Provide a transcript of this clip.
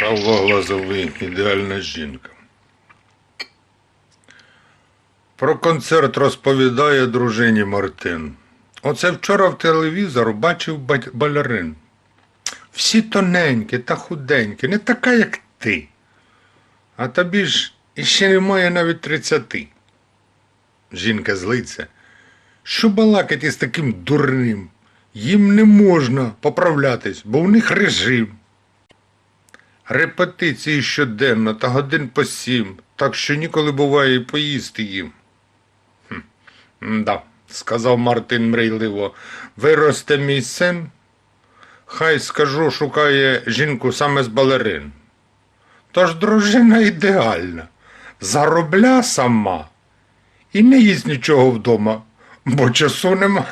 Павло Глазовий ідеальна жінка. Про концерт розповідає дружині Мартин. Оце вчора в телевізору бачив ба- балерин. Всі тоненькі та худенькі, не така, як ти. А тобі ж іще немає навіть тридцяти. Жінка злиться. Що балакать із таким дурним? Їм не можна поправлятись, бо в них режим. Репетиції щоденно та годин по сім, так що ніколи буває поїсти їм. Хм, да, сказав Мартин мрійливо, виросте мій син. Хай скажу, шукає жінку саме з балерин. Тож дружина ідеальна, заробля сама і не їсть нічого вдома, бо часу нема.